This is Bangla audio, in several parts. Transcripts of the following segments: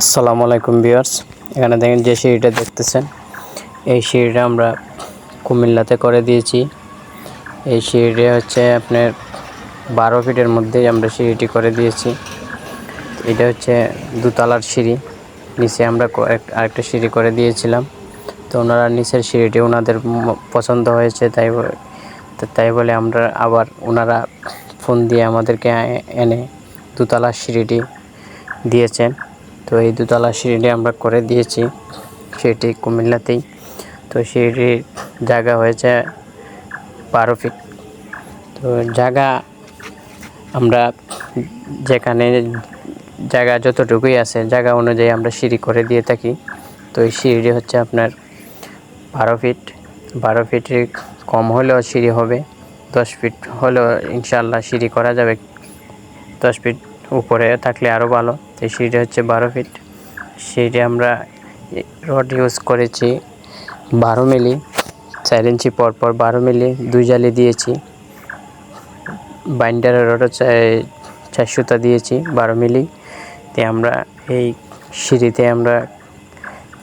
আসসালামু আলাইকুম বিয়ার্স এখানে দেখেন যে সিঁড়িটা দেখতেছেন, এই সিঁড়িটা আমরা কুমিল্লাতে করে দিয়েছি। এই সিঁড়িটা হচ্ছে আপনার বারো ফিটের মধ্যেই আমরা সিঁড়িটি করে দিয়েছি। এটা হচ্ছে দুতলার সিঁড়ি, নিচে আমরা আরেকটা সিঁড়ি করে দিয়েছিলাম। তো ওনারা নিচের সিঁড়িটি ওনাদের পছন্দ হয়েছে, তাই তাই বলে আমরা আবার ওনারা ফোন দিয়ে আমাদেরকে এনে দুতলার সিঁড়িটি দিয়েছেন। তো এই দুতলা সিঁড়িটি আমরা করে দিয়েছি। সেটি কুমিল্লাতেই। তো সিঁড়ির জায়গা হয়েছে বারো ফিট। তো জায়গা আমরা যেখানে জায়গা যতটুকুই আছে, জায়গা অনুযায়ী আমরা সিঁড়ি করে দিয়ে থাকি। তো এই সিঁড়ি হচ্ছে আপনার বারো ফিট। বারো ফিটের কম হলেও সিঁড়ি হবে। দশ ফিট হলেও ইনশাল্লাহ সিঁড়ি করা যাবে। দশ ফিট উপরে থাকলে আরও ভালো। এই সিঁড়ি হচ্ছে বারো ফিট। সিঁড়ি আমরা রড ইউজ করেছি বারো মিলি, চার ইঞ্চি পর পর বারো মিলি, দুই জালি দিয়েছি। বাইন্ডারের রড হচ্ছে চার সুতা দিয়েছি বারো মিলি। তে আমরা এই সিঁড়িতে আমরা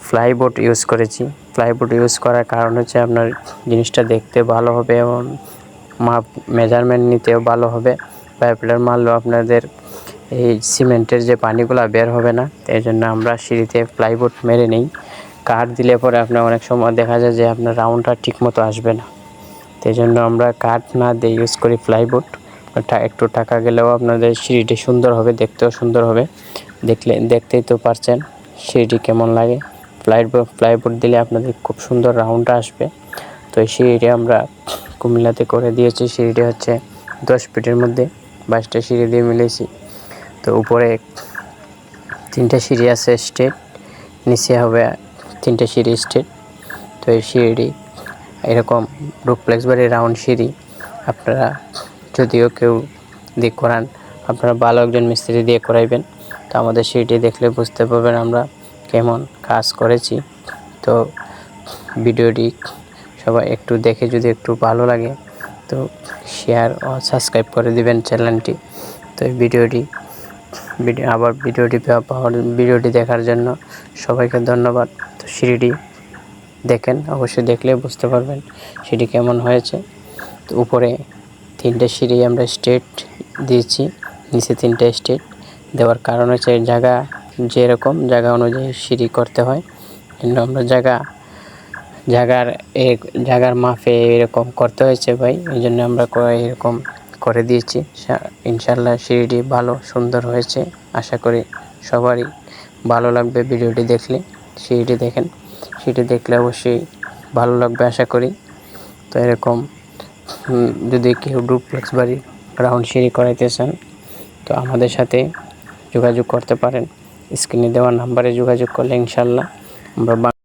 ফ্লাইবোর্ড ইউজ করেছি। ফ্লাইবোর্ড ইউজ করার কারণ হচ্ছে আপনার জিনিসটা দেখতে ভালো হবে এবং মাপ, মেজারমেন্ট নিতেও ভালো হবে। পাইপলার মারলেও আপনাদের এই সিমেন্টের যে পানিগুলো বের হবে না এই জন্য আমরা সিঁড়িতে প্লাইবোর্ড মেরে নিই। কাঠ দিলে পরে আপনার অনেক সময় দেখা যায় যে আপনার রাউন্ডটা ঠিক মতো আসবে না। সেই জন্য আমরা কাঠ না দিয়ে ইউজ করি প্লাইবোর্ড একটু টাকা গেলেও আপনাদের সিঁড়িটি সুন্দর হবে, দেখতেও সুন্দর হবে। দেখলে, দেখতেই তো পারছেন সিঁড়িটি কেমন লাগে। প্লাইবোর্ড প্লাইবোর্ড দিলে আপনাদের খুব সুন্দর রাউন্ডটা আসবে। তো এই সিঁড়িটি আমরা কুমিল্লাতে করে দিয়েছি। সিঁড়িটি হচ্ছে দশ ফিটের মধ্যে। বাইশটা সিঁড়ি দিয়ে মিলেছি তো উপরে তিনটে সিঁড়ি আছে স্টেট, নিচে হবে তিনটে সিঁড়ি স্টেট। তো এই সিঁড়ি এরকম ডুপ্লেক্স বাড়ি রাউন্ড সিঁড়ি আপনারা যদিও কেউ দিয়ে করান, আপনারা ভালো একজন মিস্ত্রি দিয়ে করাইবেন। তো আমাদের সিঁড়িটি দেখলে বুঝতে পারবেন আমরা কেমন কাজ করেছি। তো ভিডিওটি সবাই একটু দেখে যদি একটু ভালো লাগে, তো শেয়ার ও সাবস্ক্রাইব করে দিবেন চ্যানেলটি। তো এই ভিডিওটি ভিডিও আবার ভিডিওটি পাওয়ার ভিডিওটি দেখার জন্য সবাইকে ধন্যবাদ। তো সিঁড়িটি দেখেন, অবশ্যই দেখলে বুঝতে পারবেন সিঁড়ি কেমন হয়েছে। তো উপরে তিনটে সিঁড়ি আমরা স্টেট দিয়েছি, নিচে তিনটে স্টেট দেওয়ার কারণ হচ্ছে জায়গা যেরকম, জায়গা অনুযায়ী সিঁড়ি করতে হয়। কিন্তু আমরা জায়গা জায়গার জায়গার মাপে এরকম করতে হয়েছে ভাই। এই জন্য আমরা এরকম করে দিয়েছি। ইনশাল্লাহ সিঁড়িটি ভালো, সুন্দর হয়েছে। আশা করি সবারই ভালো লাগবে ভিডিওটি দেখলে। সিঁড়িটি দেখেন, সিঁড়িটি দেখলে অবশ্যই ভালো লাগবে আশা করি। তো এরকম যদি কেউ ডুপ্লেক্স বাড়ি রাউন্ড সিঁড়ি করাইতে চান, তো আমাদের সাথে যোগাযোগ করতে পারেন। স্ক্রিনে দেওয়া নাম্বারে যোগাযোগ করলে ইনশাল্লাহ আমরা